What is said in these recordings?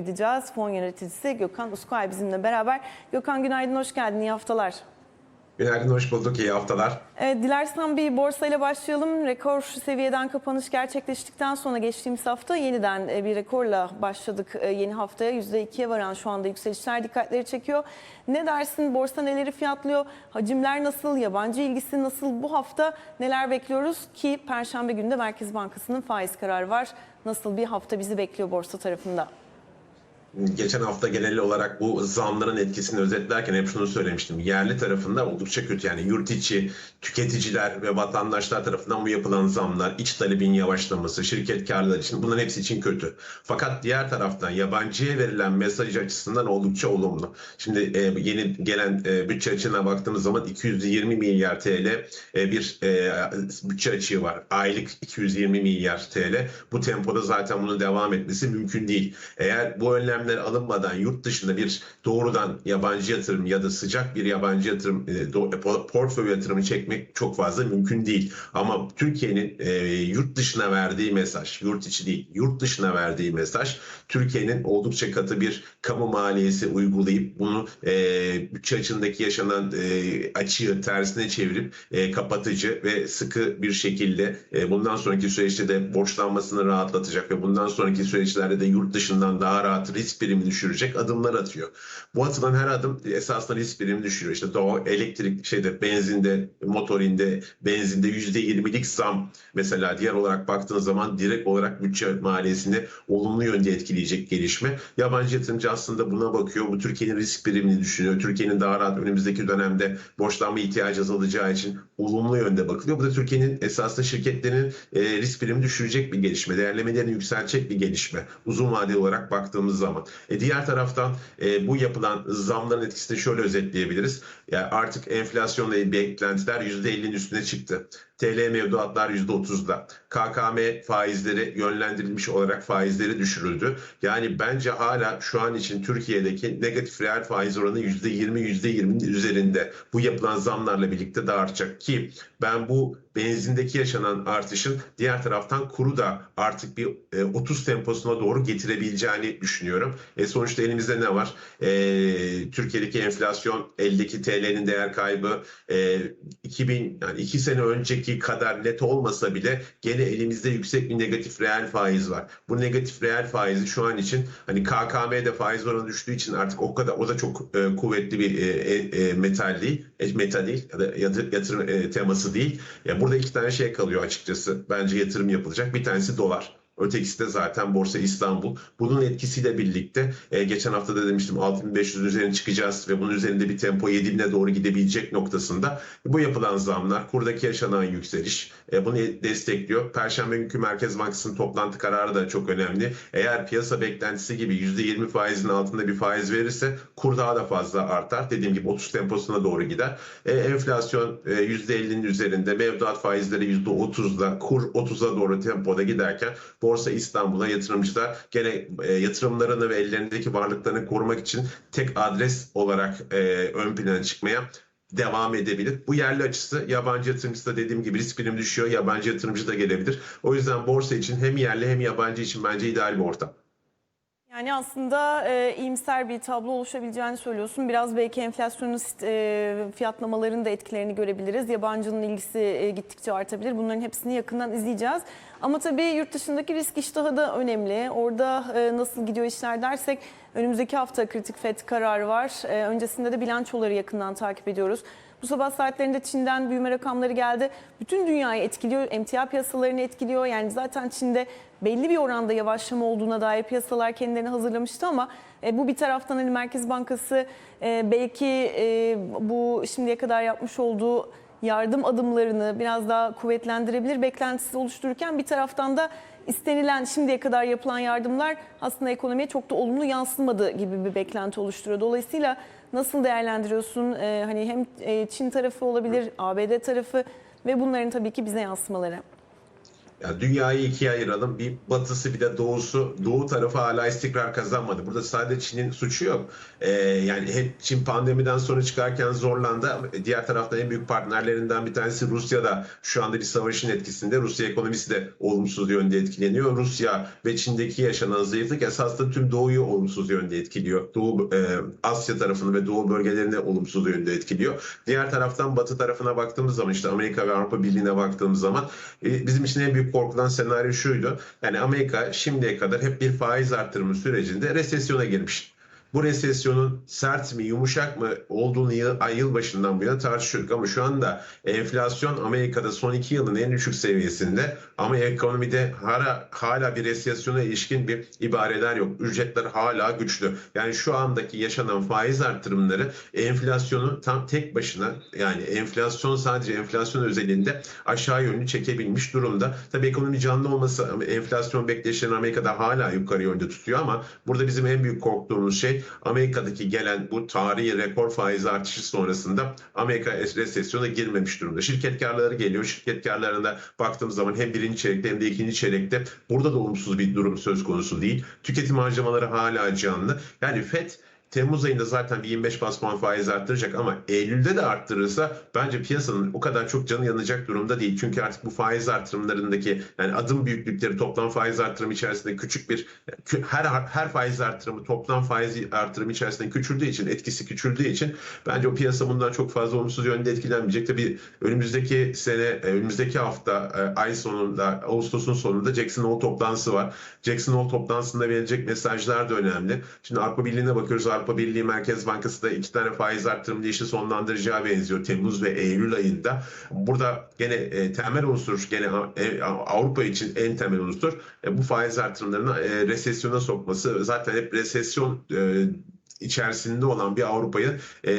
gideceğiz. Fon yöneticisi Gökhan Uskay bizimle beraber. Gökhan günaydın, hoş geldin, iyi haftalar. Günaydın, hoş bulduk. İyi haftalar. Evet, dilersen bir borsayla başlayalım. Rekor seviyeden kapanış gerçekleştikten sonra geçtiğimiz hafta yeniden e, bir rekorla başladık e, yeni haftaya. %2'ye varan şu anda yükselişler dikkatleri çekiyor. Ne dersin? Borsa neleri fiyatlıyor? Hacimler nasıl? Yabancı ilgisi nasıl? Bu hafta neler bekliyoruz ki Perşembe günü de Merkez Bankası'nın faiz kararı var. Nasıl bir hafta bizi bekliyor borsa tarafında? Geçen hafta genel olarak bu zamların etkisini özetlerken hep şunu söylemiştim. Yerli tarafında oldukça kötü yani yurt içi tüketiciler ve vatandaşlar tarafından bu yapılan zamlar, iç talebin yavaşlaması, şirket karları için bunların hepsi için kötü. Fakat diğer taraftan yabancıya verilen mesaj açısından oldukça olumlu. Şimdi e, yeni gelen e, bütçe açığına baktığımız zaman 220 milyar TL e, bir e, bütçe açığı var. Aylık 220 milyar TL. Bu tempoda zaten bunun devam etmesi mümkün değil. Eğer bu önlemler alınmadan yurt dışında bir doğrudan yabancı yatırım ya da sıcak bir yabancı yatırım e, do- portföy yatırımı çekmek çok fazla mümkün değil. Ama Türkiye'nin e, yurt dışına verdiği mesaj, yurt içi değil, yurt dışına verdiği mesaj Türkiye'nin oldukça katı bir kamu maliyesi uygulayıp bunu e, bütçe açığındaki yaşanan e, açığı tersine çevirip e, kapatıcı ve sıkı bir şekilde e, bundan sonraki süreçte de borçlanmasını rahatlatacak ve bundan sonraki süreçlerde de yurt dışından daha rahat risk primi düşürecek adımlar atıyor. Bu atılan her adım esasında risk primi düşürüyor. İşte doğal elektrik şeyde benzinde, motorinde, benzinde %20'lik zam mesela diğer olarak baktığınız zaman direkt olarak bütçe maliyesini olumlu yönde etkileyecek gelişme. Yabancı yatırımcı aslında buna bakıyor. Bu Türkiye'nin risk primini düşünüyor. Türkiye'nin daha rahat önümüzdeki dönemde borçlanma ihtiyacı azalacağı için olumlu yönde bakılıyor. Bu da Türkiye'nin esasında şirketlerin e, risk primi düşürecek bir gelişme. Değerlemelerini yükseltecek bir gelişme. Uzun vadeli olarak baktığımız zaman. E, diğer taraftan e, bu yapılan zamların etkisini şöyle özetleyebiliriz. Yani artık enflasyonla beklentiler %50'nin üstüne çıktı. TL mevduatlar %30'da. KKM faizleri yönlendirilmiş olarak faizleri düşürüldü. Yani bence hala şu an için Türkiye'deki negatif reel faiz oranı %20 %20'nin üzerinde. Bu yapılan zamlarla birlikte de artacak ki ben bu benzindeki yaşanan artışın diğer taraftan kuru da artık bir e, 30 temposuna doğru getirebileceğini düşünüyorum. E, sonuçta elimizde ne var? E, Türkiye'deki enflasyon, eldeki TL'nin değer kaybı e, 2000 yani 2 sene önceki kadar net olmasa bile gene elimizde yüksek bir negatif reel faiz var. Bu negatif reel faizi şu an için hani KKM'de faiz oranı düştüğü için artık o kadar o da çok e, kuvvetli bir e, e, e, metal değil, e, metal değil ya da yatır- yatırım e, teması değil. Ya burada iki tane şey kalıyor açıkçası. Bence yatırım yapılacak. Bir tanesi dolar. Ötekisi de zaten Borsa İstanbul. Bunun etkisiyle birlikte e, geçen hafta da demiştim 6500 üzerine çıkacağız ve bunun üzerinde bir tempo 7000'e doğru gidebilecek noktasında bu yapılan zamlar, kurdaki yaşanan yükseliş e, bunu destekliyor. Perşembe günkü Merkez Bankası'nın toplantı kararı da çok önemli. Eğer piyasa beklentisi gibi %20 faizin altında bir faiz verirse kur daha da fazla artar. Dediğim gibi 30 temposuna doğru gider. E, enflasyon e, %50'nin üzerinde, mevduat faizleri %30'da, kur 30'a doğru tempoda giderken Borsa İstanbul'a yatırımcılar gene e, yatırımlarını ve ellerindeki varlıklarını korumak için tek adres olarak e, ön plana çıkmaya devam edebilir. Bu yerli açısı yabancı yatırımcısı da dediğim gibi risk primi düşüyor. Yabancı yatırımcı da gelebilir. O yüzden borsa için hem yerli hem yabancı için bence ideal bir ortam. Yani aslında e, iyimser bir tablo oluşabileceğini söylüyorsun. Biraz belki enflasyonist e, fiyatlamaların da etkilerini görebiliriz. Yabancının ilgisi e, gittikçe artabilir. Bunların hepsini yakından izleyeceğiz. Ama tabii yurt dışındaki risk iştahı da önemli. Orada e, nasıl gidiyor işler dersek önümüzdeki hafta kritik FED kararı var. E, öncesinde de bilançoları yakından takip ediyoruz. Bu sabah saatlerinde Çin'den büyüme rakamları geldi. Bütün dünyayı etkiliyor, emtia piyasalarını etkiliyor. Yani zaten Çin'de belli bir oranda yavaşlama olduğuna dair piyasalar kendilerini hazırlamıştı ama e, bu bir taraftan hani Merkez Bankası e, belki e, bu şimdiye kadar yapmış olduğu yardım adımlarını biraz daha kuvvetlendirebilir beklentisi oluştururken bir taraftan da istenilen şimdiye kadar yapılan yardımlar aslında ekonomiye çok da olumlu yansımadı gibi bir beklenti oluşturuyor. Dolayısıyla nasıl değerlendiriyorsun? Ee, hani hem e, Çin tarafı olabilir, ABD tarafı ve bunların tabii ki bize yansımaları. Ya dünyayı ikiye ayıralım. Bir batısı bir de doğusu. Doğu tarafı hala istikrar kazanmadı. Burada sadece Çin'in suçu yok. Ee, yani hep Çin pandemiden sonra çıkarken zorlandı. Diğer taraftan en büyük partnerlerinden bir tanesi Rusya da şu anda bir savaşın etkisinde. Rusya ekonomisi de olumsuz yönde etkileniyor. Rusya ve Çin'deki yaşanan zayıflık esasında tüm Doğu'yu olumsuz yönde etkiliyor. Doğu, e, Asya tarafını ve Doğu bölgelerini olumsuz yönde etkiliyor. Diğer taraftan Batı tarafına baktığımız zaman işte Amerika ve Avrupa Birliği'ne baktığımız zaman e, bizim için en büyük korkulan senaryo şuydu. Yani Amerika şimdiye kadar hep bir faiz artırımı sürecinde resesyona girmiş. Bu resesyonun sert mi yumuşak mı olduğunu yıl, ay yıl başından bu yana tartışıyorduk ama şu anda enflasyon Amerika'da son iki yılın en düşük seviyesinde ama ekonomide hala, hala bir resesyona ilişkin bir ibareler yok. Ücretler hala güçlü. Yani şu andaki yaşanan faiz artırımları enflasyonu tam tek başına yani enflasyon sadece enflasyon özelinde aşağı yönlü çekebilmiş durumda. Tabii ekonomi canlı olması enflasyon bekleyişlerini Amerika'da hala yukarı yönde tutuyor ama burada bizim en büyük korktuğumuz şey Amerika'daki gelen bu tarihi rekor faiz artışı sonrasında Amerika resesyona girmemiş durumda. Şirket karları geliyor. Şirket karlarına baktığımız zaman hem birinci çeyrekte hem de ikinci çeyrekte burada da olumsuz bir durum söz konusu değil. Tüketim harcamaları hala canlı. Yani FED Temmuz ayında zaten bir 25 bas puan faiz arttıracak ama Eylül'de de arttırırsa bence piyasanın o kadar çok canı yanacak durumda değil. Çünkü artık bu faiz artırımlarındaki yani adım büyüklükleri toplam faiz artırımı içerisinde küçük bir her her faiz artırımı toplam faiz artırımı içerisinde küçüldüğü için etkisi küçüldüğü için bence o piyasa bundan çok fazla olumsuz yönde etkilenmeyecek. Tabii önümüzdeki sene önümüzdeki hafta ay sonunda Ağustos'un sonunda Jackson Hole toplantısı var. Jackson Hole toplantısında verilecek mesajlar da önemli. Şimdi Avrupa Birliği'ne bakıyoruz. Avrupa Birliği Merkez Bankası da iki tane faiz artırımı işi sonlandıracağı benziyor Temmuz ve Eylül ayında. Burada gene e, temel unsur gene e, Avrupa için en temel unsur e, bu faiz artırımlarını e, resesyona sokması. Zaten hep resesyon e, içerisinde olan bir Avrupa'yı e,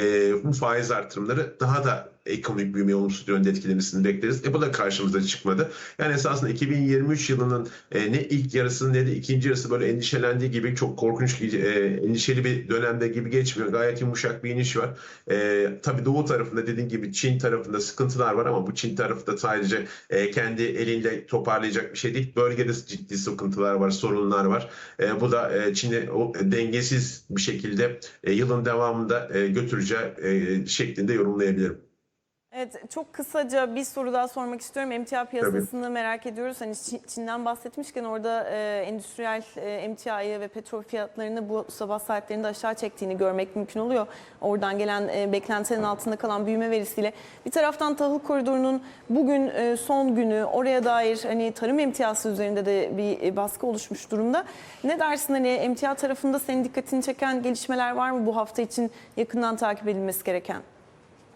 bu faiz artırımları daha da ekonomik büyümeyi olumsuz yönde etkilemesini bekleriz. E bu da karşımıza çıkmadı. Yani esasında 2023 yılının e, ne ilk yarısı ne de ikinci yarısı böyle endişelendiği gibi çok korkunç, e, endişeli bir dönemde gibi geçmiyor. Gayet yumuşak bir iniş var. E, tabii doğu tarafında dediğim gibi Çin tarafında sıkıntılar var ama bu Çin tarafı da sadece e, kendi eliyle toparlayacak bir şey değil. Bölgede ciddi sıkıntılar var, sorunlar var. E, bu da e, Çin'i dengesiz bir şekilde e, yılın devamında e, götüreceği e, şeklinde yorumlayabilirim. Evet çok kısaca bir soru daha sormak istiyorum. Emtia piyasasını merak ediyoruz. Hani Çin- Çin'den bahsetmişken orada e, endüstriyel e, emtiayı ve petrol fiyatlarını bu sabah saatlerinde aşağı çektiğini görmek mümkün oluyor. Oradan gelen e, beklentilerin altında kalan büyüme verisiyle. Bir taraftan tahıl koridorunun bugün e, son günü oraya dair hani tarım emtiyası üzerinde de bir e, baskı oluşmuş durumda. Ne dersin hani emtia tarafında senin dikkatini çeken gelişmeler var mı bu hafta için yakından takip edilmesi gereken?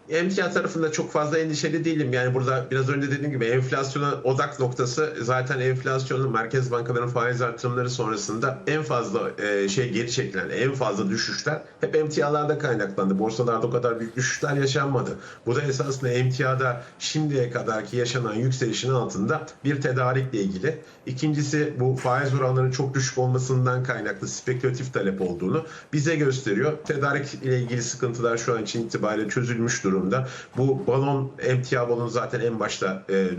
Emtia tarafında çok fazla endişeli değilim. Yani burada biraz önce dediğim gibi enflasyona odak noktası zaten enflasyonun merkez bankaların faiz artırımları sonrasında en fazla e, şey geri çekilen, en fazla düşüşler hep emtialarda kaynaklandı. Borsalarda o kadar büyük düşüşler yaşanmadı. Bu da esasında emtiada şimdiye kadarki yaşanan yükselişin altında bir tedarikle ilgili. İkincisi bu faiz oranlarının çok düşük olmasından kaynaklı spekülatif talep olduğunu bize gösteriyor. Tedarik ile ilgili sıkıntılar şu an için itibariyle çözülmüş durumda. Bu balon emtia balonu zaten en başta e,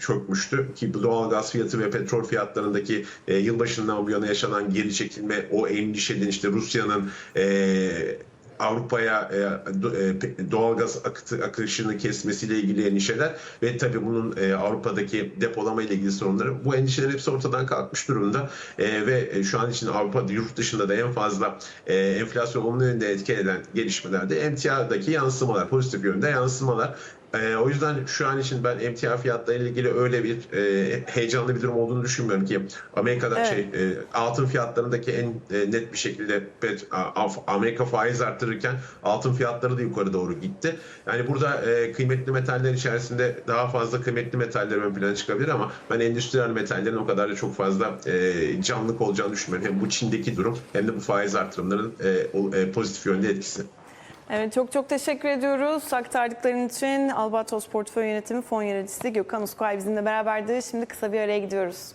çökmüştü ki doğal gaz fiyatı ve petrol fiyatlarındaki e, yılbaşından bu yana yaşanan geri çekilme o endişeden işte Rusya'nın e, Avrupa'ya e, e, doğalgaz akıtı, akışını kesmesiyle ilgili endişeler ve tabii bunun e, Avrupa'daki depolama ile ilgili sorunları bu endişelerin hepsi ortadan kalkmış durumda ve şu an için Avrupa'da yurt dışında da en fazla enflasyon olumlu yönde etki eden gelişmelerde emtiadaki yansımalar, pozitif yönde yansımalar. E, o yüzden şu an için ben emtia fiyatlarıyla ilgili öyle bir e, heyecanlı bir durum olduğunu düşünmüyorum ki Amerika'da Evet. şey e, altın fiyatlarındaki en e, net bir şekilde pet- a- Amerika faiz arttırırken altın fiyatları da yukarı doğru gitti. Yani burada e, kıymetli metaller içerisinde daha fazla kıymetli metaller ön plana çıkabilir ama ben endüstriyel metallerin o kadar da çok fazla e, canlılık olacağını düşünmüyorum. Hem bu Çin'deki durum hem de bu faiz artırımlarının e, o- e, pozitif yönde etkisi. Evet çok çok teşekkür ediyoruz aktardıkların için. Albatros Portföy Yönetimi Fon Yöneticisi Gökhan Uskay bizimle beraberdi. Şimdi kısa bir araya gidiyoruz.